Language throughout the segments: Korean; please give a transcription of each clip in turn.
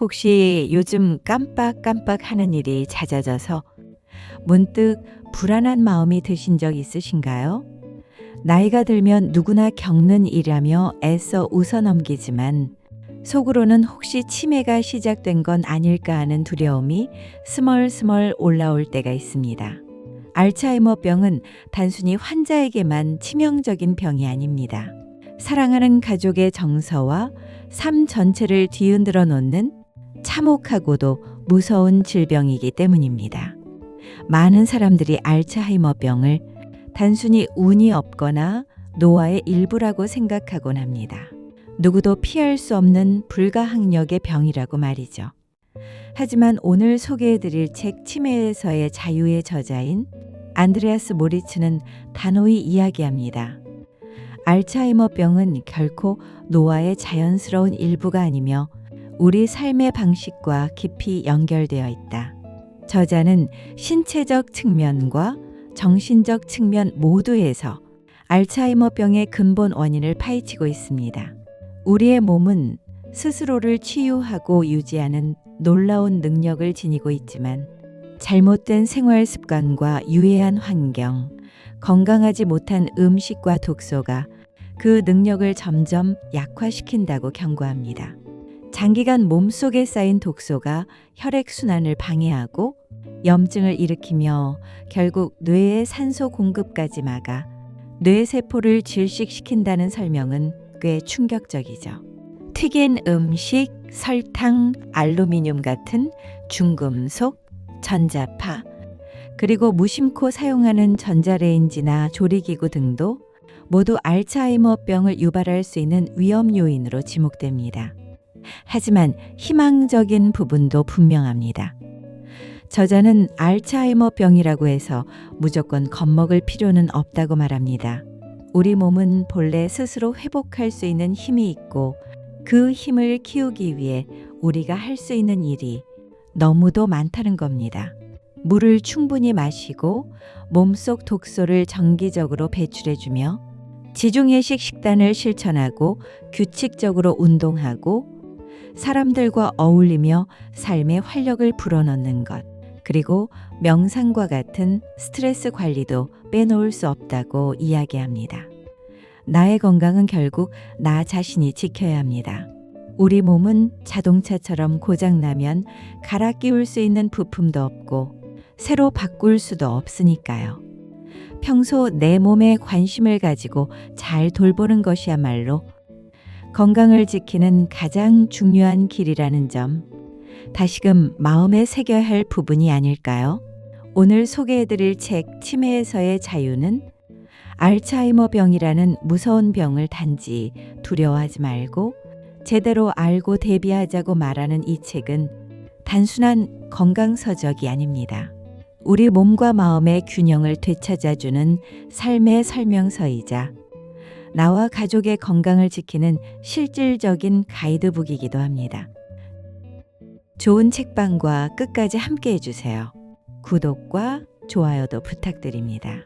혹시 요즘 깜빡깜빡 하는 일이 잦아져서 문득 불안한 마음이 드신 적 있으신가요? 나이가 들면 누구나 겪는 일이라며 애써 웃어 넘기지만 속으로는 혹시 치매가 시작된 건 아닐까 하는 두려움이 스멀스멀 올라올 때가 있습니다. 알츠하이머병은 단순히 환자에게만 치명적인 병이 아닙니다. 사랑하는 가족의 정서와 삶 전체를 뒤흔들어 놓는 참혹하고도 무서운 질병이기 때문입니다. 많은 사람들이 알츠하이머병을 단순히 운이 없거나 노화의 일부라고 생각하곤 합니다. 누구도 피할 수 없는 불가항력의 병이라고 말이죠. 하지만 오늘 소개해드릴 책 치매에서의 자유의 저자인 안드레아스 모리츠는 단호히 이야기합니다. 알츠하이머병은 결코 노화의 자연스러운 일부가 아니며 우리 삶의 방식과 깊이 연결되어 있다. 저자는 신체적 측면과 정신적 측면 모두에서 알츠하이머병의 근본 원인을 파헤치고 있습니다. 우리의 몸은 스스로를 치유하고 유지하는 놀라운 능력을 지니고 있지만 잘못된 생활 습관과 유해한 환경, 건강하지 못한 음식과 독소가 그 능력을 점점 약화시킨다고 경고합니다. 장기간 몸속에 쌓인 독소가 혈액순환을 방해하고 염증을 일으키며 결국 뇌의 산소 공급까지 막아 뇌세포를 질식시킨다는 설명은 꽤 충격적이죠. 튀긴 음식, 설탕, 알루미늄 같은 중금속, 전자파, 그리고 무심코 사용하는 전자레인지나 조리기구 등도 모두 알츠하이머병을 유발할 수 있는 위험 요인으로 지목됩니다. 하지만 희망적인 부분도 분명합니다. 저자는 알츠하이머 병이라고 해서 무조건 겁먹을 필요는 없다고 말합니다. 우리 몸은 본래 스스로 회복할 수 있는 힘이 있고 그 힘을 키우기 위해 우리가 할 수 있는 일이 너무도 많다는 겁니다. 물을 충분히 마시고 몸속 독소를 정기적으로 배출해주며 지중해식 식단을 실천하고 규칙적으로 운동하고 사람들과 어울리며 삶의 활력을 불어넣는 것, 그리고 명상과 같은 스트레스 관리도 빼놓을 수 없다고 이야기합니다. 나의 건강은 결국 나 자신이 지켜야 합니다. 우리 몸은 자동차처럼 고장나면 갈아 끼울 수 있는 부품도 없고 새로 바꿀 수도 없으니까요. 평소 내 몸에 관심을 가지고 잘 돌보는 것이야말로 건강을 지키는 가장 중요한 길이라는 점 다시금 마음에 새겨야 할 부분이 아닐까요? 오늘 소개해드릴 책 치매에서의 자유는 알츠하이머 병이라는 무서운 병을 단지 두려워하지 말고 제대로 알고 대비하자고 말하는 이 책은 단순한 건강서적이 아닙니다. 우리 몸과 마음의 균형을 되찾아주는 삶의 설명서이자 나와 가족의 건강을 지키는 실질적인 가이드북이기도 합니다. 좋은 책방과 끝까지 함께 해주세요. 구독과 좋아요도 부탁드립니다.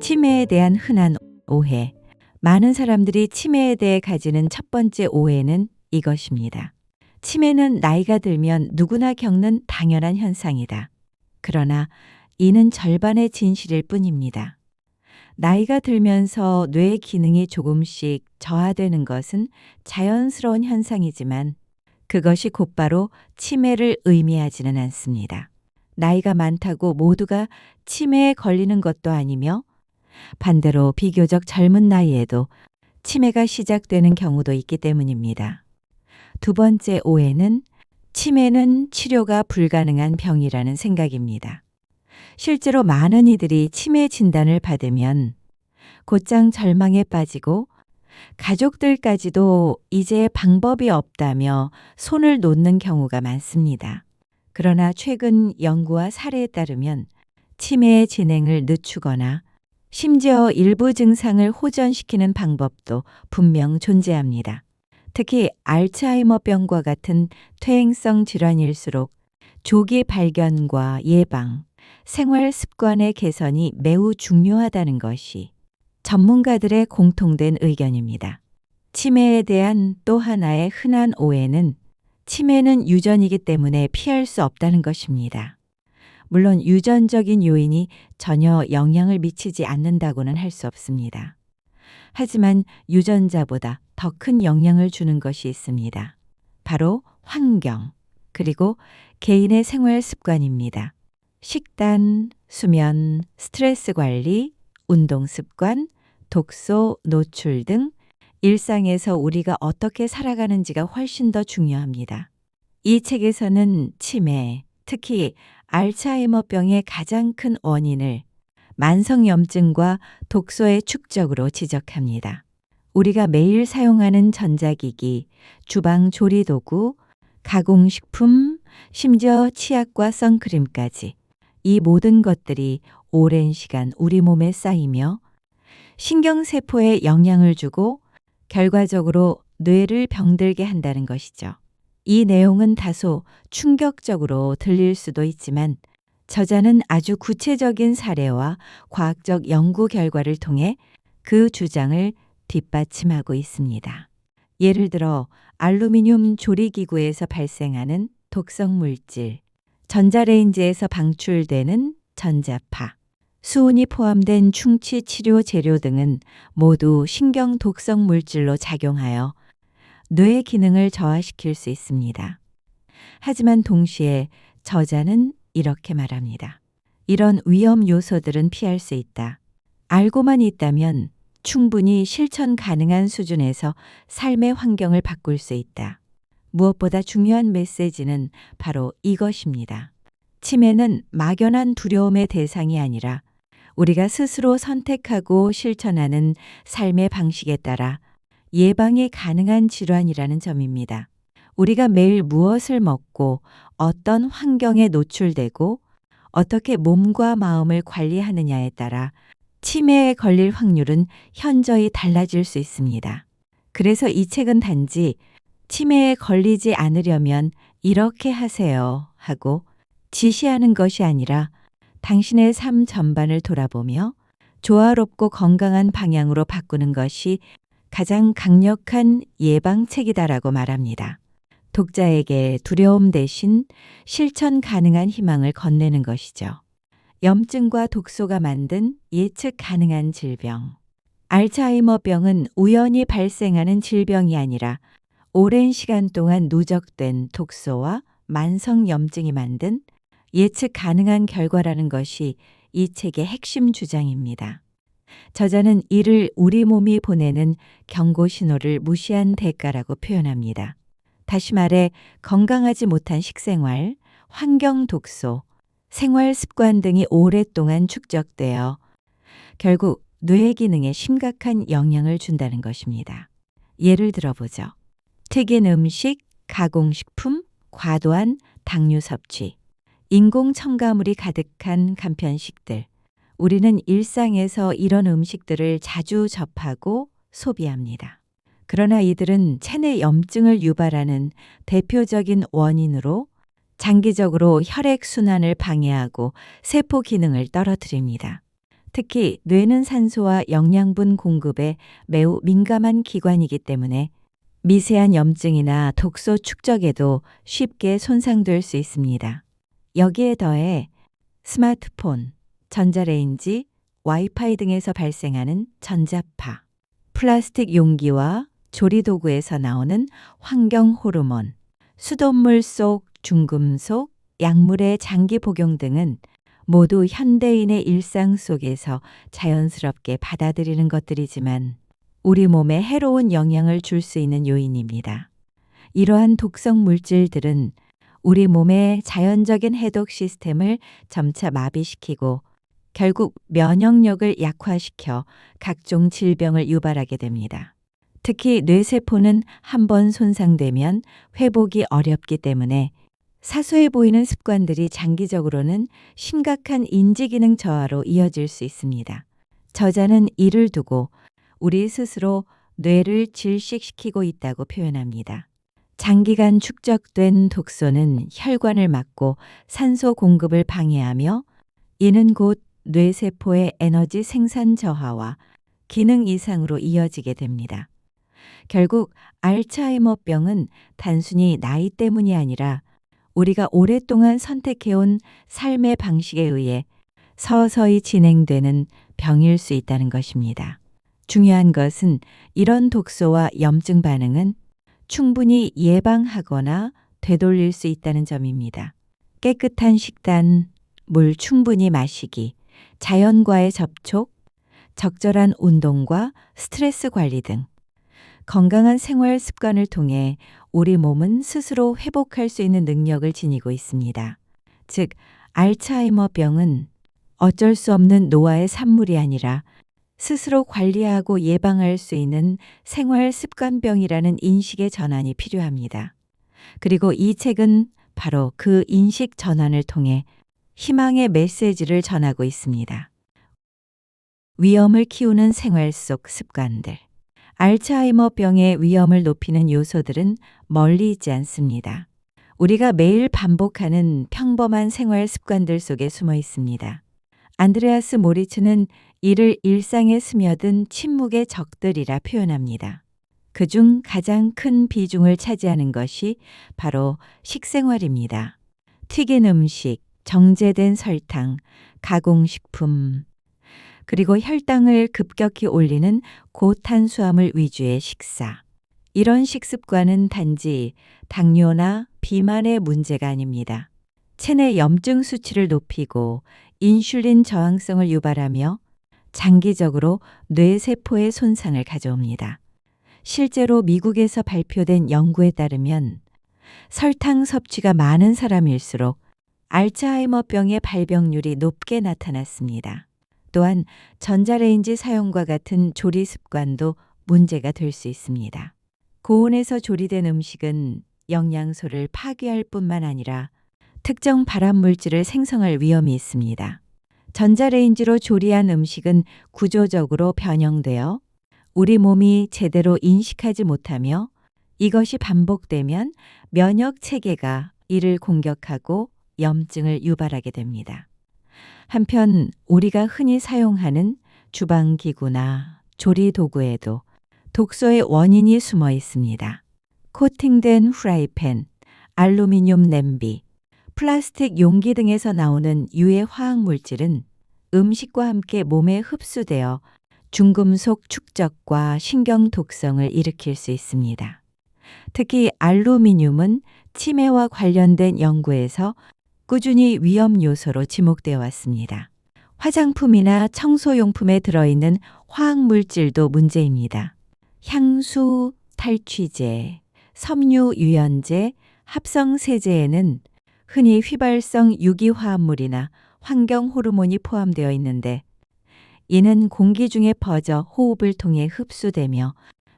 치매에 대한 흔한 오해. 많은 사람들이 치매에 대해 가지는 첫 번째 오해는 이것입니다. 치매는 나이가 들면 누구나 겪는 당연한 현상이다. 그러나 이는 절반의 진실일 뿐입니다. 나이가 들면서 뇌 기능이 조금씩 저하되는 것은 자연스러운 현상이지만 그것이 곧바로 치매를 의미하지는 않습니다. 나이가 많다고 모두가 치매에 걸리는 것도 아니며 반대로 비교적 젊은 나이에도 치매가 시작되는 경우도 있기 때문입니다. 두 번째 오해는 치매는 치료가 불가능한 병이라는 생각입니다. 실제로 많은 이들이 치매 진단을 받으면 곧장 절망에 빠지고 가족들까지도 이제 방법이 없다며 손을 놓는 경우가 많습니다. 그러나 최근 연구와 사례에 따르면 치매의 진행을 늦추거나 심지어 일부 증상을 호전시키는 방법도 분명 존재합니다. 특히 알츠하이머병과 같은 퇴행성 질환일수록 조기 발견과 예방, 생활 습관의 개선이 매우 중요하다는 것이 전문가들의 공통된 의견입니다. 치매에 대한 또 하나의 흔한 오해는 치매는 유전이기 때문에 피할 수 없다는 것입니다. 물론 유전적인 요인이 전혀 영향을 미치지 않는다고는 할 수 없습니다. 하지만 유전자보다 더 큰 영향을 주는 것이 있습니다. 바로 환경, 그리고 개인의 생활 습관입니다. 식단, 수면, 스트레스 관리, 운동 습관, 독소, 노출 등 일상에서 우리가 어떻게 살아가는지가 훨씬 더 중요합니다. 이 책에서는 치매, 특히 알츠하이머병의 가장 큰 원인을 만성염증과 독소의 축적으로 지적합니다. 우리가 매일 사용하는 전자기기, 주방 조리도구, 가공식품, 심지어 치약과 선크림까지 이 모든 것들이 오랜 시간 우리 몸에 쌓이며 신경세포에 영향을 주고 결과적으로 뇌를 병들게 한다는 것이죠. 이 내용은 다소 충격적으로 들릴 수도 있지만 저자는 아주 구체적인 사례와 과학적 연구 결과를 통해 그 주장을 뒷받침하고 있습니다. 예를 들어 알루미늄 조리기구에서 발생하는 독성 물질, 전자레인지에서 방출되는 전자파, 수은이 포함된 충치 치료 재료 등은 모두 신경 독성 물질로 작용하여 뇌 기능을 저하시킬 수 있습니다. 하지만 동시에 저자는 이렇게 말합니다. 이런 위험 요소들은 피할 수 있다. 알고만 있다면 충분히 실천 가능한 수준에서 삶의 환경을 바꿀 수 있다. 무엇보다 중요한 메시지는 바로 이것입니다. 치매는 막연한 두려움의 대상이 아니라 우리가 스스로 선택하고 실천하는 삶의 방식에 따라 예방이 가능한 질환이라는 점입니다. 우리가 매일 무엇을 먹고 어떤 환경에 노출되고 어떻게 몸과 마음을 관리하느냐에 따라 치매에 걸릴 확률은 현저히 달라질 수 있습니다. 그래서 이 책은 단지 치매에 걸리지 않으려면 이렇게 하세요 하고 지시하는 것이 아니라 당신의 삶 전반을 돌아보며 조화롭고 건강한 방향으로 바꾸는 것이 가장 강력한 예방책이다라고 말합니다. 독자에게 두려움 대신 실천 가능한 희망을 건네는 것이죠. 염증과 독소가 만든 예측 가능한 질병. 알츠하이머병은 우연히 발생하는 질병이 아니라 오랜 시간 동안 누적된 독소와 만성 염증이 만든 예측 가능한 결과라는 것이 이 책의 핵심 주장입니다. 저자는 이를 우리 몸이 보내는 경고 신호를 무시한 대가라고 표현합니다. 다시 말해 건강하지 못한 식생활, 환경 독소, 생활 습관 등이 오랫동안 축적되어 결국 뇌 기능에 심각한 영향을 준다는 것입니다. 예를 들어보죠. 튀긴 음식, 가공식품, 과도한 당류 섭취, 인공 첨가물이 가득한 간편식들. 우리는 일상에서 이런 음식들을 자주 접하고 소비합니다. 그러나 이들은 체내 염증을 유발하는 대표적인 원인으로 장기적으로 혈액순환을 방해하고 세포 기능을 떨어뜨립니다. 특히 뇌는 산소와 영양분 공급에 매우 민감한 기관이기 때문에 미세한 염증이나 독소 축적에도 쉽게 손상될 수 있습니다. 여기에 더해 스마트폰, 전자레인지, 와이파이 등에서 발생하는 전자파, 플라스틱 용기와 조리도구에서 나오는 환경 호르몬, 수돗물 속 중금속, 약물의 장기 복용 등은 모두 현대인의 일상 속에서 자연스럽게 받아들이는 것들이지만 우리 몸에 해로운 영향을 줄 수 있는 요인입니다. 이러한 독성 물질들은 우리 몸의 자연적인 해독 시스템을 점차 마비시키고 결국 면역력을 약화시켜 각종 질병을 유발하게 됩니다. 특히 뇌세포는 한 번 손상되면 회복이 어렵기 때문에 사소해 보이는 습관들이 장기적으로는 심각한 인지기능 저하로 이어질 수 있습니다. 저자는 이를 두고 우리 스스로 뇌를 질식시키고 있다고 표현합니다. 장기간 축적된 독소는 혈관을 막고 산소 공급을 방해하며 이는 곧 뇌세포의 에너지 생산 저하와 기능 이상으로 이어지게 됩니다. 결국 알츠하이머병은 단순히 나이 때문이 아니라 우리가 오랫동안 선택해온 삶의 방식에 의해 서서히 진행되는 병일 수 있다는 것입니다. 중요한 것은 이런 독소와 염증 반응은 충분히 예방하거나 되돌릴 수 있다는 점입니다. 깨끗한 식단, 물 충분히 마시기, 자연과의 접촉, 적절한 운동과 스트레스 관리 등 건강한 생활 습관을 통해 우리 몸은 스스로 회복할 수 있는 능력을 지니고 있습니다. 즉, 알츠하이머 병은 어쩔 수 없는 노화의 산물이 아니라 스스로 관리하고 예방할 수 있는 생활 습관병이라는 인식의 전환이 필요합니다. 그리고 이 책은 바로 그 인식 전환을 통해 희망의 메시지를 전하고 있습니다. 위험을 키우는 생활 속 습관들. 알츠하이머 병의 위험을 높이는 요소들은 멀리 있지 않습니다. 우리가 매일 반복하는 평범한 생활 습관들 속에 숨어 있습니다. 안드레아스 모리츠는 이를 일상에 스며든 침묵의 적들이라 표현합니다. 그중 가장 큰 비중을 차지하는 것이 바로 식생활입니다. 튀긴 음식, 정제된 설탕, 가공식품, 그리고 혈당을 급격히 올리는 고탄수화물 위주의 식사. 이런 식습관은 단지 당뇨나 비만의 문제가 아닙니다. 체내 염증 수치를 높이고 인슐린 저항성을 유발하며 장기적으로 뇌세포의 손상을 가져옵니다. 실제로 미국에서 발표된 연구에 따르면 설탕 섭취가 많은 사람일수록 알츠하이머병의 발병률이 높게 나타났습니다. 또한 전자레인지 사용과 같은 조리 습관도 문제가 될 수 있습니다. 고온에서 조리된 음식은 영양소를 파괴할 뿐만 아니라 특정 발암 물질을 생성할 위험이 있습니다. 전자레인지로 조리한 음식은 구조적으로 변형되어 우리 몸이 제대로 인식하지 못하며 이것이 반복되면 면역 체계가 이를 공격하고 염증을 유발하게 됩니다. 한편 우리가 흔히 사용하는 주방 기구나 조리 도구에도 독소의 원인이 숨어 있습니다. 코팅된 후라이팬, 알루미늄 냄비, 플라스틱 용기 등에서 나오는 유해 화학 물질은 음식과 함께 몸에 흡수되어 중금속 축적과 신경 독성을 일으킬 수 있습니다. 특히 알루미늄은 치매와 관련된 연구에서 꾸준히 위험 요소로 지목되어 왔습니다. 화장품이나 청소용품에 들어있는 화학 물질도 문제입니다. 향수, 탈취제, 섬유 유연제, 합성 세제에는 흔히 휘발성 유기화합물이나 환경 호르몬이 포함되어 있는데 이는 공기 중에 퍼져 호흡을 통해 흡수되며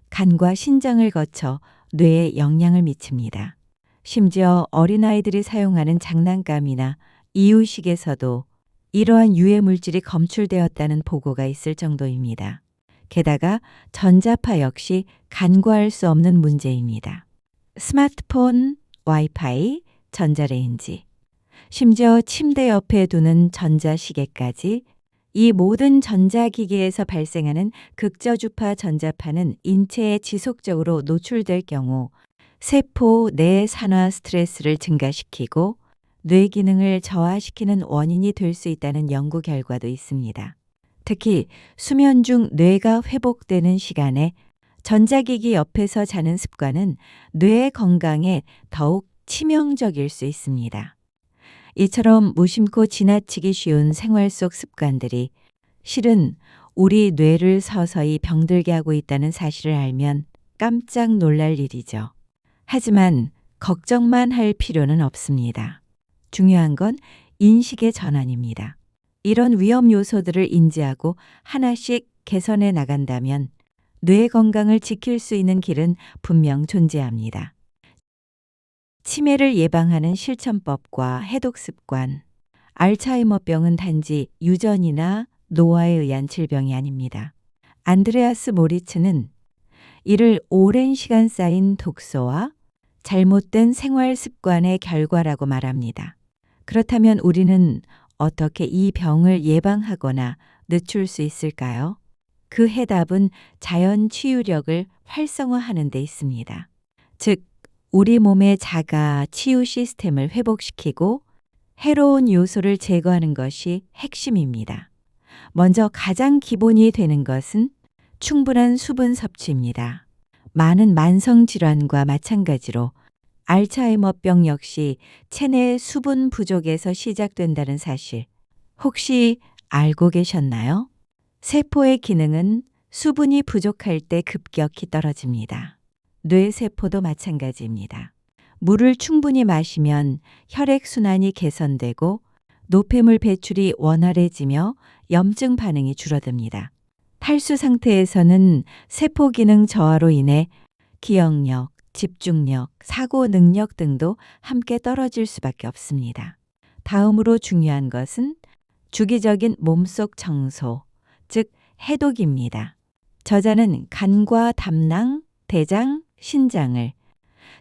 간과 신장을 거쳐 뇌에 영향을 미칩니다. 심지어 어린아이들이 사용하는 장난감이나 이유식에서도 이러한 유해 물질이 검출되었다는 보고가 있을 정도입니다. 게다가 전자파 역시 간과할 수 없는 문제입니다. 스마트폰, 와이파이, 전자레인지, 심지어 침대 옆에 두는 전자시계까지 이 모든 전자기기에서 발생하는 극저주파 전자파는 인체에 지속적으로 노출될 경우 세포 내 산화 스트레스를 증가시키고 뇌 기능을 저하시키는 원인이 될 수 있다는 연구 결과도 있습니다. 특히 수면 중 뇌가 회복되는 시간에 전자기기 옆에서 자는 습관은 뇌 건강에 더욱 치명적일 수 있습니다. 이처럼 무심코 지나치기 쉬운 생활 속 습관들이 실은 우리 뇌를 서서히 병들게 하고 있다는 사실을 알면 깜짝 놀랄 일이죠. 하지만 걱정만 할 필요는 없습니다. 중요한 건 인식의 전환입니다. 이런 위험 요소들을 인지하고 하나씩 개선해 나간다면 뇌 건강을 지킬 수 있는 길은 분명 존재합니다. 치매를 예방하는 실천법과 해독 습관, 알츠하이머병은 단지 유전이나 노화에 의한 질병이 아닙니다. 안드레아스 모리츠는 이를 오랜 시간 쌓인 독소와 잘못된 생활 습관의 결과라고 말합니다. 그렇다면 우리는 어떻게 이 병을 예방하거나 늦출 수 있을까요? 그 해답은 자연 치유력을 활성화하는 데 있습니다. 즉, 우리 몸의 자가 치유 시스템을 회복시키고 해로운 요소를 제거하는 것이 핵심입니다. 먼저 가장 기본이 되는 것은 충분한 수분 섭취입니다. 많은 만성 질환과 마찬가지로 알츠하이머병 역시 체내 수분 부족에서 시작된다는 사실 혹시 알고 계셨나요? 세포의 기능은 수분이 부족할 때 급격히 떨어집니다. 뇌세포도 마찬가지입니다. 물을 충분히 마시면 혈액순환이 개선되고 노폐물 배출이 원활해지며 염증 반응이 줄어듭니다. 탈수 상태에서는 세포 기능 저하로 인해 기억력, 집중력, 사고 능력 등도 함께 떨어질 수밖에 없습니다. 다음으로 중요한 것은 주기적인 몸속 청소, 즉 해독입니다. 저자는 간과 담낭, 대장, 신장을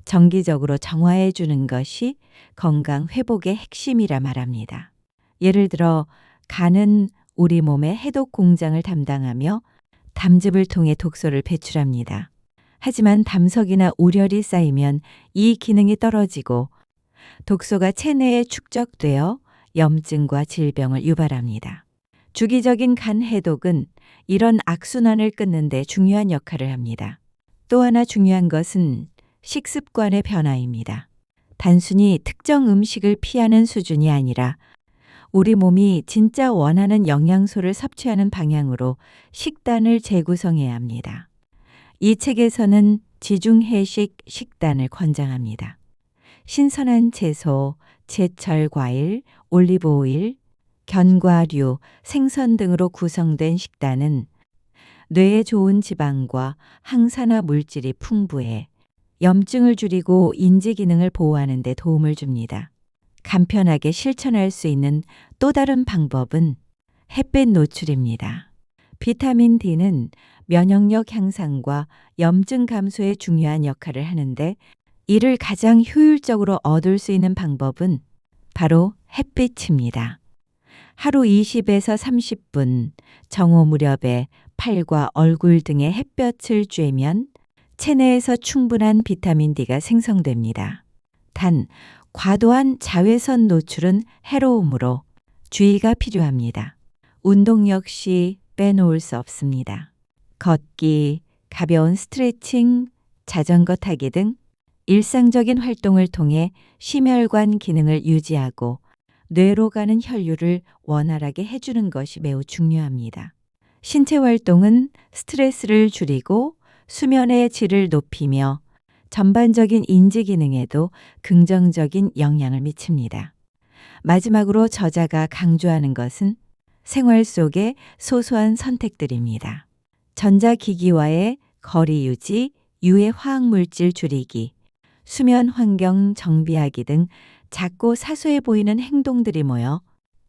정기적으로 정화해 주는 것이 건강 회복의 핵심이라 말합니다. 예를 들어 간은 우리 몸의 해독 공장을 담당하며 담즙을 통해 독소를 배출합니다. 하지만 담석이나 우열이 쌓이면 이 기능이 떨어지고 독소가 체내에 축적되어 염증과 질병을 유발합니다. 주기적인 간 해독은 이런 악순환을 끊는 데 중요한 역할을 합니다. 또 하나 중요한 것은 식습관의 변화입니다. 단순히 특정 음식을 피하는 수준이 아니라 우리 몸이 진짜 원하는 영양소를 섭취하는 방향으로 식단을 재구성해야 합니다. 이 책에서는 지중해식 식단을 권장합니다. 신선한 채소, 제철 과일, 올리브 오일, 견과류, 생선 등으로 구성된 식단은 뇌에 좋은 지방과 항산화 물질이 풍부해 염증을 줄이고 인지 기능을 보호하는 데 도움을 줍니다. 간편하게 실천할 수 있는 또 다른 방법은 햇빛 노출입니다. 비타민 D는 면역력 향상과 염증 감소에 중요한 역할을 하는데 이를 가장 효율적으로 얻을 수 있는 방법은 바로 햇빛입니다. 하루 20에서 30분 정오 무렵에 팔과 얼굴 등의 햇볕을 쬐면 체내에서 충분한 비타민 D가 생성됩니다. 단, 과도한 자외선 노출은 해로움으로 주의가 필요합니다. 운동 역시 빼놓을 수 없습니다. 걷기, 가벼운 스트레칭, 자전거 타기 등 일상적인 활동을 통해 심혈관 기능을 유지하고 뇌로 가는 혈류를 원활하게 해주는 것이 매우 중요합니다. 신체 활동은 스트레스를 줄이고 수면의 질을 높이며 전반적인 인지 기능에도 긍정적인 영향을 미칩니다. 마지막으로 저자가 강조하는 것은 생활 속의 소소한 선택들입니다. 전자기기와의 거리 유지, 유해 화학물질 줄이기, 수면 환경 정비하기 등 작고 사소해 보이는 행동들이 모여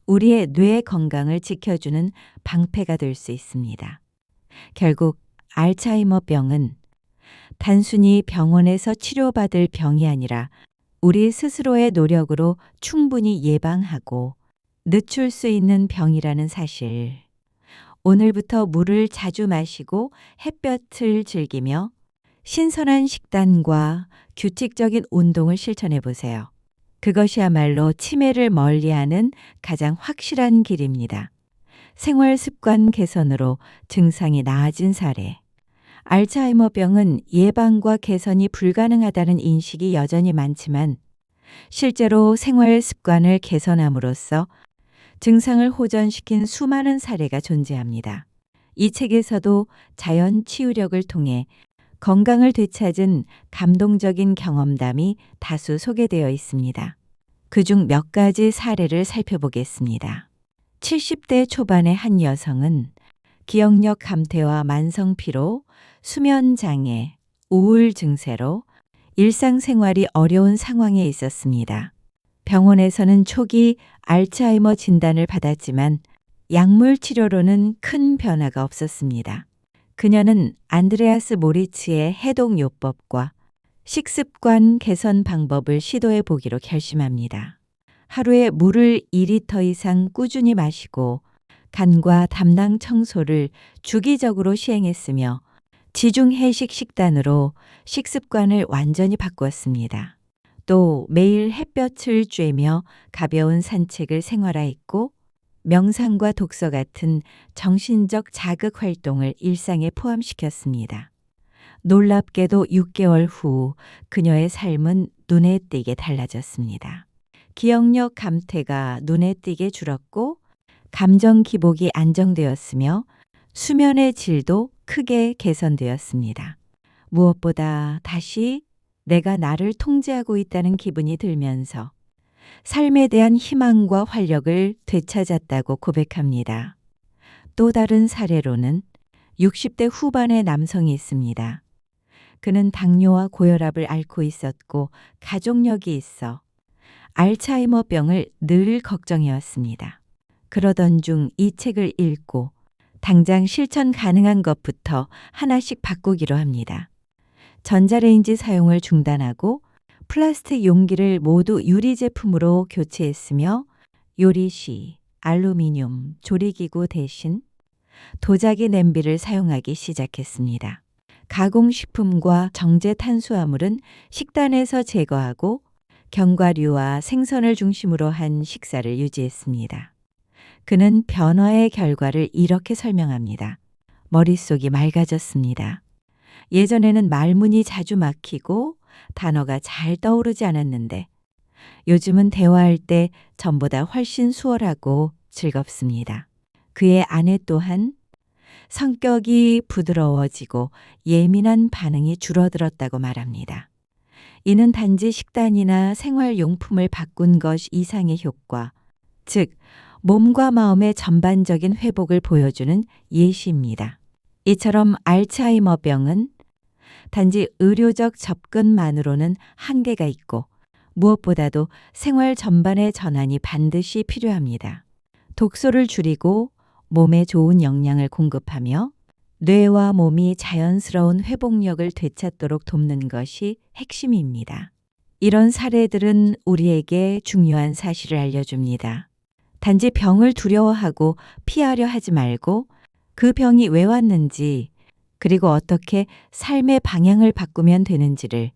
우리의 뇌 건강을 지켜주는 방패가 될 수 있습니다. 결국 알츠하이머 병은 단순히 병원에서 치료받을 병이 아니라 우리 스스로의 노력으로 충분히 예방하고 늦출 수 있는 병이라는 사실. 오늘부터 물을 자주 마시고 햇볕을 즐기며 신선한 식단과 규칙적인 운동을 실천해 보세요. 그것이야말로 치매를 멀리하는 가장 확실한 길입니다. 생활 습관 개선으로 증상이 나아진 사례. 알츠하이머병은 예방과 개선이 불가능하다는 인식이 여전히 많지만 실제로 생활 습관을 개선함으로써 증상을 호전시킨 수많은 사례가 존재합니다. 이 책에서도 자연 치유력을 통해 건강을 되찾은 감동적인 경험담이 다수 소개되어 있습니다. 그중 몇 가지 사례를 살펴보겠습니다. 70대 초반의 한 여성은 기억력 감퇴와 만성 피로, 수면 장애, 우울 증세로 일상생활이 어려운 상황에 있었습니다. 병원에서는 초기 알츠하이머 진단을 받았지만 약물 치료로는 큰 변화가 없었습니다. 그녀는 안드레아스 모리츠의 해독 요법과 식습관 개선 방법을 시도해 보기로 결심합니다. 하루에 물을 2리터 이상 꾸준히 마시고 간과 담낭 청소를 주기적으로 시행했으며 지중 해식 식단으로 식습관을 완전히 바꾸었습니다. 또 매일 햇볕을 쬐며 가벼운 산책을 생활화했고 명상과 독서 같은 정신적 자극 활동을 일상에 포함시켰습니다. 놀랍게도 6개월 후 그녀의 삶은 눈에 띄게 달라졌습니다. 기억력 감퇴가 눈에 띄게 줄었고 감정 기복이 안정되었으며 수면의 질도 크게 개선되었습니다. 무엇보다 다시 내가 나를 통제하고 있다는 기분이 들면서 삶에 대한 희망과 활력을 되찾았다고 고백합니다. 또 다른 사례로는 60대 후반의 남성이 있습니다. 그는 당뇨와 고혈압을 앓고 있었고 가족력이 있어 알츠하이머병을 늘 걱정해왔습니다. 그러던 중 이 책을 읽고 당장 실천 가능한 것부터 하나씩 바꾸기로 합니다. 전자레인지 사용을 중단하고 플라스틱 용기를 모두 유리 제품으로 교체했으며 요리시, 알루미늄, 조리기구 대신 도자기 냄비를 사용하기 시작했습니다. 가공식품과 정제 탄수화물은 식단에서 제거하고 견과류와 생선을 중심으로 한 식사를 유지했습니다. 그는 변화의 결과를 이렇게 설명합니다. 머릿속이 맑아졌습니다. 예전에는 말문이 자주 막히고 단어가 잘 떠오르지 않았는데 요즘은 대화할 때 전보다 훨씬 수월하고 즐겁습니다. 그의 아내 또한 성격이 부드러워지고 예민한 반응이 줄어들었다고 말합니다. 이는 단지 식단이나 생활용품을 바꾼 것 이상의 효과, 즉, 몸과 마음의 전반적인 회복을 보여주는 예시입니다. 이처럼 알츠하이머병은 단지 의료적 접근만으로는 한계가 있고 무엇보다도 생활 전반의 전환이 반드시 필요합니다. 독소를 줄이고 몸에 좋은 영양을 공급하며 뇌와 몸이 자연스러운 회복력을 되찾도록 돕는 것이 핵심입니다. 이런 사례들은 우리에게 중요한 사실을 알려줍니다. 단지 병을 두려워하고 피하려 하지 말고 그 병이 왜 왔는지 그리고 어떻게 삶의 방향을 바꾸면 되는지를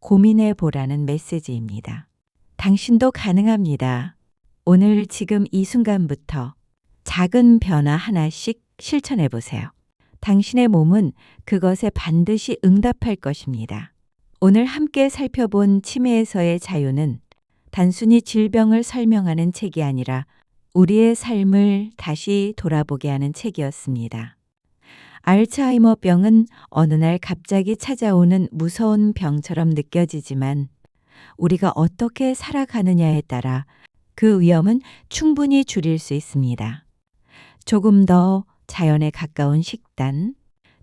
고민해 보라는 메시지입니다. 당신도 가능합니다. 오늘 지금 이 순간부터 작은 변화 하나씩 실천해 보세요. 당신의 몸은 그것에 반드시 응답할 것입니다. 오늘 함께 살펴본 치매에서의 자유는 단순히 질병을 설명하는 책이 아니라 우리의 삶을 다시 돌아보게 하는 책이었습니다. 알츠하이머병은 어느 날 갑자기 찾아오는 무서운 병처럼 느껴지지만 우리가 어떻게 살아가느냐에 따라 그 위험은 충분히 줄일 수 있습니다. 조금 더 자연에 가까운 식단,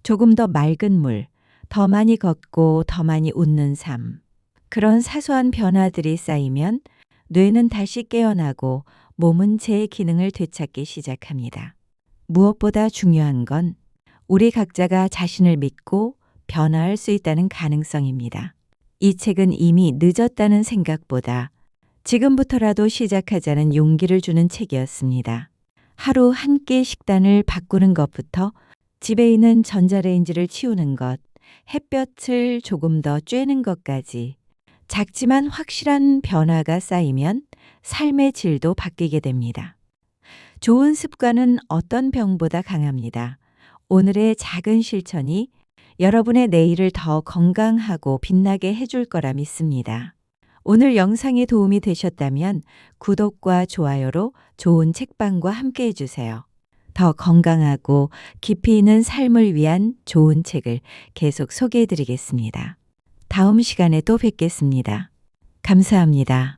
조금 더 맑은 물, 더 많이 걷고 더 많이 웃는 삶. 그런 사소한 변화들이 쌓이면 뇌는 다시 깨어나고 몸은 제 기능을 되찾기 시작합니다. 무엇보다 중요한 건 우리 각자가 자신을 믿고 변화할 수 있다는 가능성입니다. 이 책은 이미 늦었다는 생각보다 지금부터라도 시작하자는 용기를 주는 책이었습니다. 하루 한 끼 식단을 바꾸는 것부터 집에 있는 전자레인지를 치우는 것, 햇볕을 조금 더 쬐는 것까지 작지만 확실한 변화가 쌓이면 삶의 질도 바뀌게 됩니다. 좋은 습관은 어떤 병보다 강합니다. 오늘의 작은 실천이 여러분의 내일을 더 건강하고 빛나게 해줄 거라 믿습니다. 오늘 영상이 도움이 되셨다면 구독과 좋아요로 좋은 책방과 함께 해주세요. 더 건강하고 깊이 있는 삶을 위한 좋은 책을 계속 소개해 드리겠습니다. 다음 시간에 또 뵙겠습니다. 감사합니다.